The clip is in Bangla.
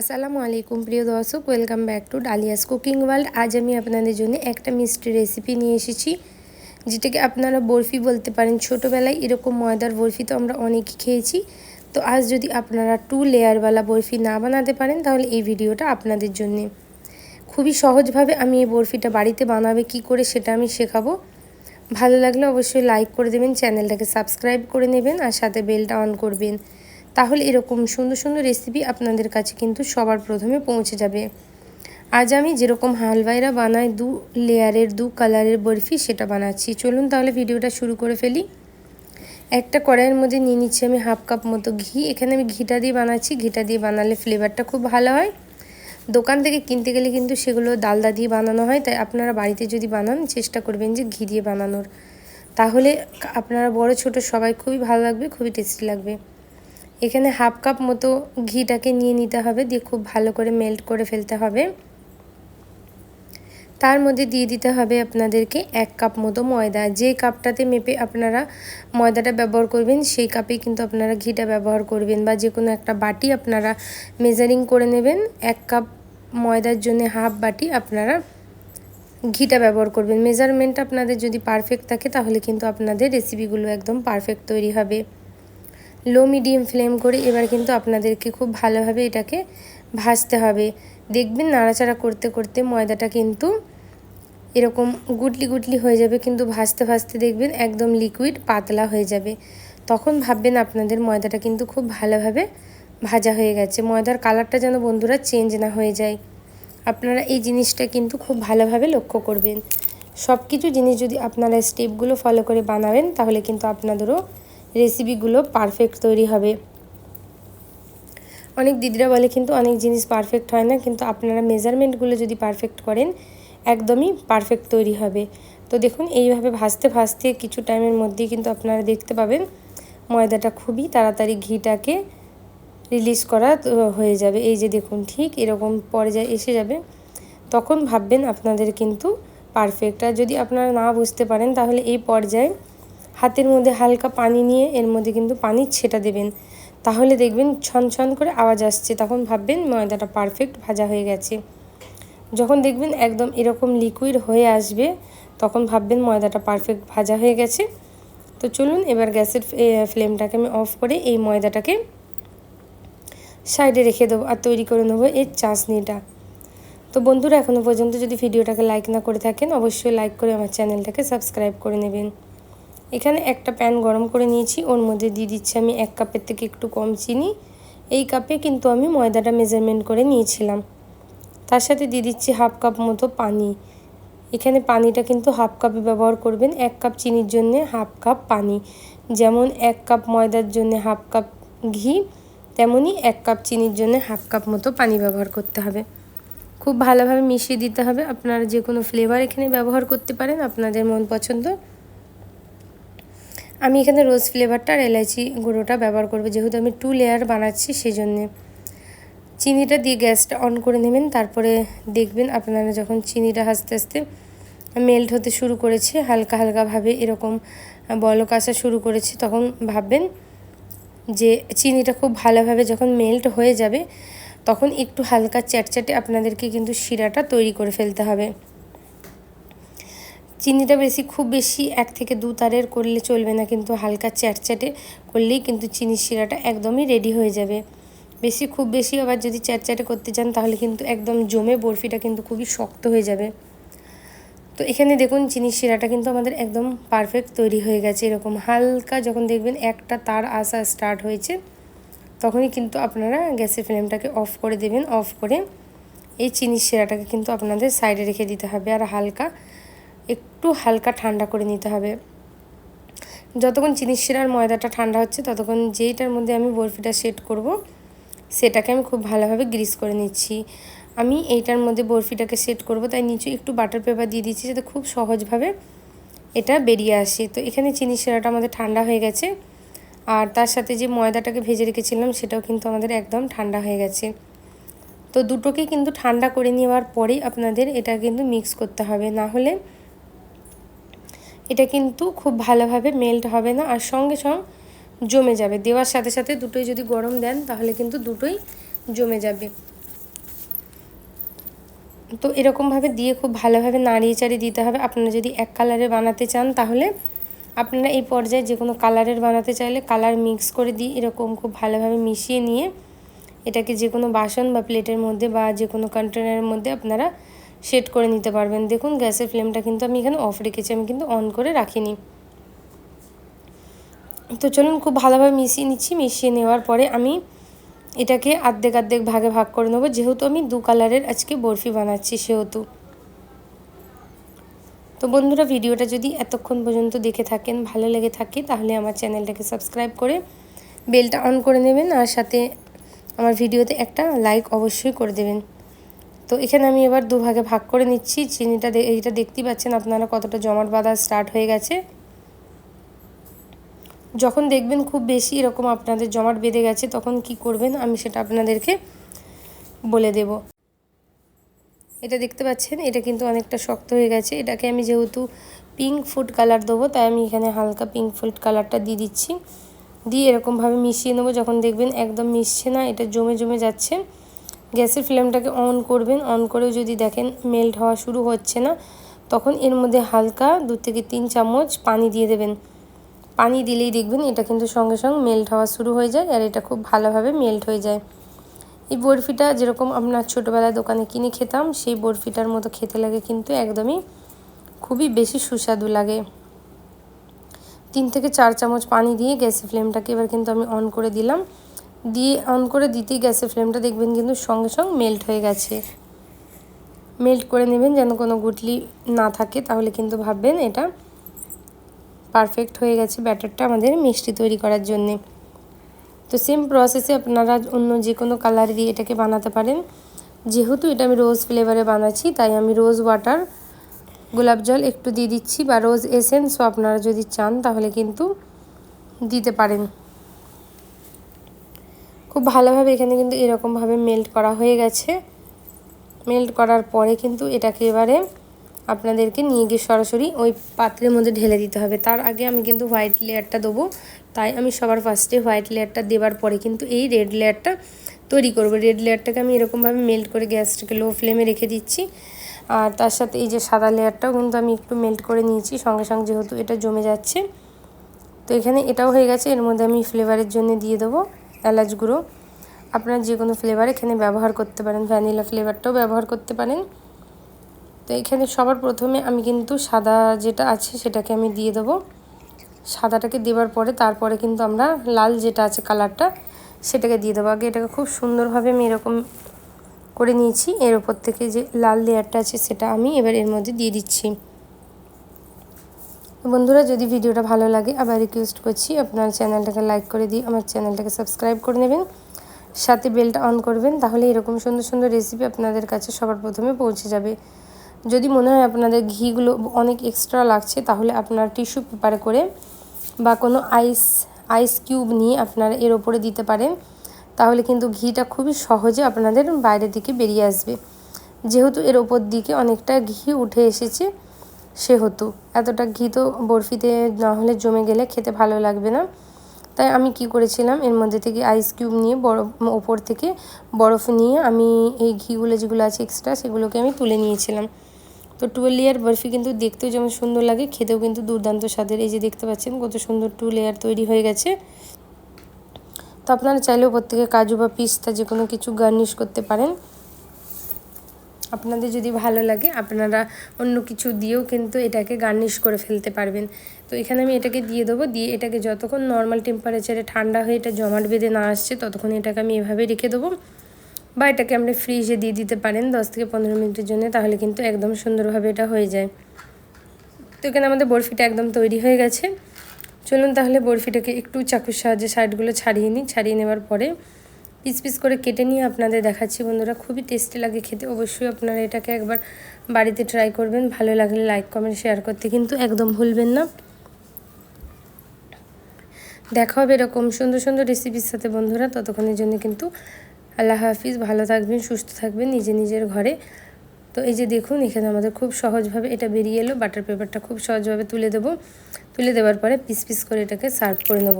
আসসালামু আলাইকুম, প্রিয় দর্শক। Welcome back to Dalia's cooking world আজ আমি আপনাদের জন্য একটা মিষ্টি রেসিপি নিয়ে এসেছি, যেটাকে আপনারা বরফি বলতে পারেন। ছোটোবেলায় এরকম ময়দার বরফি তো আমরা অনেকই খেয়েছি। তো আজ যদি আপনারা টু লেয়ারওয়ালা বরফি না বানাতে পারেন, তাহলে এই ভিডিওটা আপনাদের জন্য। খুবই সহজভাবে আমি এই বরফিটা বাড়িতে বানাবে, কি করে সেটা আমি শেখাবো। ভালো লাগলে অবশ্যই লাইক করে দেবেন, চ্যানেলটাকে সাবস্ক্রাইব করে নেবেন, আর সাথে বেলটা অন করবেন। তাহলে এরকম সুন্দর সুন্দর রেসিপি আপনাদের কাছে কিন্তু সবার প্রথমে পৌঁছে যাবে। আজ আমি যেরকম হালওয়াইরা বানাই, দু লেয়ারের, দু কালারের বরফি সেটা বানাচ্ছি। চলুন তাহলে ভিডিওটা শুরু করে ফেলি। একটা কড়াইয়ের মধ্যে নিয়ে নিচ্ছি আমি হাফ কাপ মতো ঘি। এখানে আমি ঘিটা দিয়ে বানাচ্ছি। ঘিটা দিয়ে বানালে ফ্লেভারটা খুব ভালো হয়। দোকান থেকে কিনতে গেলে কিন্তু সেগুলো ডালদা দিয়ে বানানো হয়, তাই আপনারা বাড়িতে যদি বানান, চেষ্টা করবেন যে ঘি দিয়ে বানানোর। তাহলে আপনারা বড়, ছোট সবাই খুবই ভালো লাগবে, খুবই টেস্টি লাগবে। এখানে হাফ কাপ মতো ঘিটাকে নিয়ে নিতে হবে, দিয়ে খুব ভালো করে মেল্ট করে ফেলতে হবে। তার মধ্যে দিয়ে দিতে হবে আপনাদেরকে এক কাপ মতো ময়দা। যে কাপটাতে মেপে আপনারা ময়দাটা ব্যবহার করবেন, সেই কাপে কিন্তু আপনারা ঘিটা ব্যবহার করবেন বা যে কোনো একটা বাটি আপনারা মেজারিং করে নেবেন। এক কাপ ময়দার জন্য হাফ বাটি আপনারা ঘিটা ব্যবহার করবেন। মেজারমেন্ট আপনাদের যদি পারফেক্ট থাকে, তাহলে কিন্তু আপনাদের রেসিপিগুলো একদম পারফেক্ট তৈরি হবে। লো মিডিয়াম ফ্লেম করে এবার কিন্তু আপনাদেরকে খুব ভালোভাবে এটাকে ভাজতে হবে। দেখবেন নাড়াচাড়া করতে করতে ময়দাটা কিন্তু এরকম গুটলি গুটলি হয়ে যাবে, কিন্তু ভাজতে ভাজতে দেখবেন একদম লিকুইড পাতলা হয়ে যাবে। তখন ভাববেন আপনাদের ময়দাটা কিন্তু খুব ভালোভাবে ভাজা হয়ে গেছে। ময়দার কালারটা যেন বন্ধুরা চেঞ্জ না হয়ে যায়। আপনারা এই জিনিসটা কিন্তু খুব ভালোভাবে লক্ষ্য করবেন। সব কিছু জিনিস যদি আপনারা স্টেপগুলো ফলো করে বানাবেন, তাহলে কিন্তু আপনাদেরও রেসিপিগুলো পারফেক্ট তৈরি হবে। অনেক দিদিরা বলে কিন্তু অনেক জিনিস পারফেক্ট হয় না, কিন্তু আপনারা মেজারমেন্টগুলো যদি পারফেক্ট করেন, একদমই পারফেক্ট তৈরি হবে। তো দেখুন, এইভাবে ভাজতে ভাজতে কিছু টাইমের মধ্যেই কিন্তু আপনারা দেখতে পাবেন, ময়দাটা খুবই তাড়াতাড়ি ঘিটাকে রিলিজ করা হয়ে যাবে। এই যে দেখুন, ঠিক এরকম পর্যায়ে এসে যাবে। তখন ভাববেন আপনাদের কিন্তু পারফেক্ট আর যদি আপনারা না বুঝতে পারেন, তাহলে এই পর্যায়ে হাতের মধ্যে হালকা পানি নিয়ে এর মধ্যে কিন্তু পানির ছেটা দেবেন। তাহলে দেখবেন ছন ছন করে আওয়াজ আসছে। তখন ভাববেন ময়দাটা পারফেক্ট ভাজা হয়ে গেছে। যখন দেখবেন একদম এরকম লিকুইড হয়ে আসবে, তখন ভাববেন ময়দাটা পারফেক্ট ভাজা হয়ে গেছে। তো চলুন এবার গ্যাসের ফ্লেমটাকে আমি অফ করে এই ময়দাটাকে সাইডে রেখে দেবো আর তৈরি করে নেব এর চাশনিটা তো বন্ধুরা এখনও পর্যন্ত যদি ভিডিওটাকে লাইক না করে থাকেন, অবশ্যই লাইক করে আমার চ্যানেলটাকে সাবস্ক্রাইব করে নেবেন। এখানে একটা প্যান গরম করে নিয়েছি, ওর মধ্যে দিয়ে দিচ্ছি আমি এক কাপের থেকে একটু কম চিনি। এই কাপে কিন্তু আমি ময়দাটা মেজারমেন্ট করে নিয়েছিলাম। তার সাথে দিয়ে দিচ্ছি হাফ কাপ মতো পানি। এখানে পানিটা কিন্তু হাফ কাপে ব্যবহার করবেন, এক কাপ চিনির জন্য হাফ কাপ পানি। যেমন এক কাপ ময়দার জন্য হাফ কাপ ঘি তেমনই এক কাপ চিনির জন্য হাফ কাপ মতো পানি ব্যবহার করতে হবে। খুব ভালোভাবে মিশিয়ে দিতে হবে। আপনারা যে কোনো ফ্লেভার এখানে ব্যবহার করতে পারেন, আপনাদের মন পছন্দ। আমি এখানে রোজ ফ্লেভারটা আর এলাচি গুঁড়োটা ব্যবহার করব। যেহেতু আমি টু লেয়ার বানাচ্ছি সেই জন্যে চিনিটা দিয়ে গ্যাসটা অন করে নেবেন, তারপরে দেখবেন আপনারা যখন চিনিটা আস্তে আস্তে মেল্ট হতে শুরু করেছে, হালকা হালকাভাবে এরকম বলক আসা শুরু করেছে, তখন ভাববেন যে চিনিটা খুব ভালোভাবে যখন মেল্ট হয়ে যাবে, তখন একটু হালকা চ্যাটচ্যাটে আপনাদেরকে কিন্তু শিরাটা তৈরি করে ফেলতে হবে। চিনিটা বেশি, খুব বেশি এক থেকে দু তারের করলে চলবে না, কিন্তু হালকা চ্যাটচ্যাটে করলেই কিন্তু চিনির শিরাটা একদমই রেডি হয়ে যাবে। বেশি, খুব বেশি আবার যদি চ্যাটচ্যাটে করতে চান, তাহলে কিন্তু একদম জমে বরফিটা কিন্তু খুবই শক্ত হয়ে যাবে। তো এখানে দেখুন, চিনির শিরাটা কিন্তু আমাদের একদম পারফেক্ট তৈরি হয়ে গেছে। এরকম হালকা যখন দেখবেন একটা তার আসা স্টার্ট হয়েছে, তখনই কিন্তু আপনারা গ্যাসের ফ্লেমটাকে অফ করে দেবেন। অফ করে এই চিনির শিরাটাকে কিন্তু আপনাদের সাইডে রেখে দিতে হবে। আর হালকা একটু হালকা ঠান্ডা করে নিতে হবে। যতক্ষণ চিনির শিরার ময়দাটা ঠান্ডা হচ্ছে, ততক্ষণ যেইটার মধ্যে আমি বরফিটা সেট করব, সেটাকে আমি খুব ভালোভাবে গ্রিস করে নিচ্ছি। আমি এইটার মধ্যে বরফিটাকে সেট করব, তাই নিচে একটু বাটার পেপার দিয়ে দিচ্ছি যাতে খুব সহজভাবে এটা বেরিয়ে আসে। তো এখানে চিনি শিরাটা আমাদের ঠান্ডা হয়ে গেছে, আর তার সাথে যে ময়দাটাকে ভেজে রেখেছিলাম, সেটাও কিন্তু আমাদের একদম ঠান্ডা হয়ে গেছে। তো দুটোকে কিন্তু ঠান্ডা করে নেওয়ার পরেই আপনাদের এটা কিন্তু মিক্স করতে হবে। না হলে এটা কিন্তু খুব ভালোভাবে মেল্ট হবে না আর সঙ্গে সঙ্গে জমে যাবে। দেওয়ার সাথে সাথে দুটোই যদি গরম দেন তাহলে কিন্তু দুটোই জমে যাবে। তো এরকমভাবে দিয়ে খুব ভালোভাবে নাড়িয়ে চাড়িয়ে দিতে হবে। আপনারা যদি এক কালারে বানাতে চান তাহলে আপনারা এই পর্যায়ে যে কোনো কালারের বানাতে চাইলে কালার মিক্স করে দিয়ে এরকম খুব ভালোভাবে মিশিয়ে নিয়ে এটাকে যে কোনো বাসন বা প্লেটের মধ্যে বা যে কোনো কন্টেনারের মধ্যে আপনারা সেট করে নিতে পারবেন। দেখুন, গ্যাসের ফ্লেমটা কিন্তু আমি এখানে অফ রেখেছি, আমি কিন্তু অন করে রাখিনি। তো চলুন, খুব ভালোভাবে মিশিয়ে নিচ্ছি। মিশিয়ে নেওয়ার পরে আমি এটাকে আর্ধেক আর্ধেক ভাগে ভাগ করে নেব। যেহেতু আমি দু কালারের আজকে বরফি বানাচ্ছি, সেহেতু। তো বন্ধুরা, ভিডিওটা যদি এতক্ষণ পর্যন্ত দেখে থাকেন, ভালো লেগে থাকে, তাহলে আমার চ্যানেলটাকে সাবস্ক্রাইব করে বেলটা অন করে নেবেন। আর সাথে আমার ভিডিওতে একটা লাইক অবশ্যই করে দেবেন। তো এখানে আমি এবার দুভাগে ভাগ করে নিচ্ছি। চিনিটা এইটা দেখতেই পাচ্ছেন আপনারা কতটা জমাট বাঁধা স্টার্ট হয়ে গেছে। যখন দেখবেন খুব বেশি এরকম আপনাদের জমাট বেঁধে গেছে, তখন কি করবেন আমি সেটা আপনাদেরকে বলে দেব। এটা দেখতে পাচ্ছেন, এটা কিন্তু অনেকটা শক্ত হয়ে গেছে। এটাকে আমি যেহেতু পিঙ্ক ফুড কালার দেবো, তাই আমি এখানে হালকা পিঙ্ক ফুড কালারটা দিয়ে দিচ্ছি। দিয়ে এরকমভাবে মিশিয়ে নেব, যখন দেখবেন একদম মিশছে না, এটা জমে জমে যাচ্ছে। গ্যাসের ফ্লেমটাকে অন করবেন, অন করেও যদি দেখেন মেল্ট হওয়া শুরু হচ্ছে না, তখন এর মধ্যে হালকা দু থেকে তিন চামচ পানি দিয়ে দেবেন। পানি দিলেই দেখবেন এটা কিন্তু সঙ্গে সঙ্গে মেল্ট হওয়া শুরু হয়ে যায় আর এটা খুব ভালোভাবে মেল্ট হয়ে যায়। এই বরফিটা যেরকম আপনার ছোটোবেলায় দোকানে কিনে খেতাম, সেই বরফিটার মতো খেতে লাগে কিন্তু একদমই খুবই বেশি সুস্বাদু লাগে। তিন থেকে চার চামচ পানি দিয়ে গ্যাসের ফ্লেমটাকে এবার কিন্তু আমি অন করে দিলাম। দিয়ে অন করে দিতেই গ্যাসের ফ্লেমটা দেখবেন কিন্তু সঙ্গে সঙ্গে মেল্ট হয়ে গেছে। মেল্ট করে নেবেন যেন কোনো গুটলি না থাকে, তাহলে কিন্তু ভাববেন এটা পারফেক্ট হয়ে গেছে ব্যাটারটা আমাদের মিষ্টি তৈরি করার জন্যে। তো সেম প্রসেসে আপনারা অন্য যে কোনো কালার দিয়ে এটাকে বানাতে পারেন। যেহেতু এটা আমি রোজ ফ্লেভারে বানাচ্ছি, তাই আমি রোজ ওয়াটার গোলাপ জল একটু দিয়ে দিচ্ছি বা রোজ এসেন্সও আপনারা যদি চান, তাহলে কিন্তু দিতে পারেন। খুব ভালোভাবে এখানে কিন্তু এরকমভাবে মেল্ট করা হয়ে গেছে। মেল্ট করার পরে কিন্তু এটাকে এবারে আপনাদেরকে নিয়ে গিয়ে সরাসরি ওই পাত্রের মধ্যে ঢেলে দিতে হবে। তার আগে আমি কিন্তু হোয়াইট লেয়ারটা দেবো। তাই আমি সবার ফার্স্টে হোয়াইট লেয়ারটা দেওয়ার পরে কিন্তু এই রেড লেয়ারটা তৈরি করব। রেড লেয়ারটাকে আমি এরকমভাবে মেল্ট করে গ্যাসটাকে লো ফ্লেমে রেখে দিচ্ছি। আর তার সাথে এই যে সাদা লেয়ারটাও কিন্তু আমি একটু মেল্ট করে নিয়েছি। সঙ্গে সঙ্গে যেহেতু এটা জমে যাচ্ছে। তো এখানে এটাও হয়ে গেছে। এর মধ্যে আমি ফ্লেভারের জন্য দিয়ে দেবো। এলাচ গুঁড়ো। আপনার যে কোনো ফ্লেভার এখানে ব্যবহার করতে পারেন। ভ্যানিলা ফ্লেভারটাও ব্যবহার করতে পারেন। তো এখানে সবার প্রথমে আমি কিন্তু সাদা যেটা আছে সেটাকে আমি দিয়ে দেবো। সাদাটাকে দেওয়ার পরে তারপরে কিন্তু আমরা লাল যেটা আছে কালারটা সেটাকে দিয়ে দেবো। আগে এটাকে খুব সুন্দরভাবে আমি এরকম করে নিয়েছি। এর ওপর থেকে যে লাল লেয়ারটা আছে সেটা আমি এবার এর মধ্যে দিয়ে দিচ্ছি। বন্ধুরা, যদি ভিডিওটা ভালো লাগে, আবার রিকোয়েস্ট করছি, আপনার চ্যানেলটাকে লাইক করে দিয়ে আমার চ্যানেলটাকে সাবস্ক্রাইব করে নেবেন, সাথে বেলটা অন করবেন, তাহলে এরকম সুন্দর সুন্দর রেসিপি আপনাদের কাছে সবার প্রথমে পৌঁছে যাবে। যদি মনে হয় আপনাদের ঘিগুলো অনেক এক্সট্রা লাগছে, তাহলে আপনার টিস্যু পেপারে করে বা কোনো আইস আইস কিউব নিয়ে আপনারা এর ওপরে দিতে পারেন, তাহলে কিন্তু ঘিটা খুবই সহজে আপনাদের বাইরের দিকে বেরিয়ে আসবে। যেহেতু এর ওপর দিকে অনেকটা ঘি উঠে এসেছে সেহেতু এতটা ঘি তো বরফিতে না হলে জমে গেলে খেতে ভালো লাগবে না। তাই আমি কি করেছিলাম, এর মধ্যে থেকে আইস কিউব নিয়ে বরফ, ওপর থেকে বরফ নিয়ে আমি এই ঘিগুলো যেগুলো আছে এক্সট্রা সেগুলোকে আমি তুলে নিয়েছিলাম। তো টুয়েল লেয়ার বরফি কিন্তু দেখতেও যেমন সুন্দর লাগে, খেতেও কিন্তু দুর্দান্ত স্বাদের। এই যে দেখতে পাচ্ছেন কত সুন্দর টু লেয়ার তৈরি হয়ে গেছে। তো আপনারা চাইলেও প্রত্যেকে কাজু বা পিস্তা যে কোনো কিছু গার্নিশ করতে পারেন। আপনাদের যদি ভালো লাগে, আপনারা অন্য কিছু দিয়েও কিন্তু এটাকে গার্নিশ করে ফেলতে পারবেন। তো এখানে আমি এটাকে দিয়ে দেবো, দিয়ে এটাকে যতক্ষণ নর্মাল টেম্পারেচারে ঠান্ডা হয়ে এটা জমাট বেঁধে না আসছে, ততক্ষণ এটাকে আমি এভাবে রেখে দেবো। বা এটাকে আপনি ফ্রিজে দিয়ে দিতে পারেন দশ থেকে পনেরো মিনিটের জন্য, তাহলে কিন্তু একদম সুন্দরভাবে এটা হয়ে যায়। তো এখানে আমাদের বরফিটা একদম তৈরি হয়ে গেছে। চলুন তাহলে বরফিটাকে একটু চাকুর সাহায্যে সাইডগুলো ছাড়িয়ে নিই। ছাড়িয়ে নেওয়ার পরে পিস পিস করে কেটে নিয়ে আপনাদের দেখাচ্ছি বন্ধুরা। খুবই টেস্টি লাগে খেতে। অবশ্যই আপনারা এটাকে একবার বাড়িতে ট্রাই করবেন। ভালো লাগলে লাইক কমেন্ট শেয়ার করতে কিন্তু একদম ভুলবেন না। দেখা হবে এরকম সুন্দর সুন্দর রেসিপির সাথে বন্ধুরা। ততক্ষণের জন্য কিন্তু আল্লাহ হাফিজ। ভালো থাকবেন, সুস্থ থাকবেন নিজে নিজের ঘরে। তো এই যে দেখুন, এখানে আমাদের খুব সহজভাবে এটা বেরিয়ে এলো। বাটার পেপারটা খুব সহজভাবে তুলে দেবো। তুলে দেওয়ার পরে পিস পিস করে এটাকে সার্ভ করে নেব।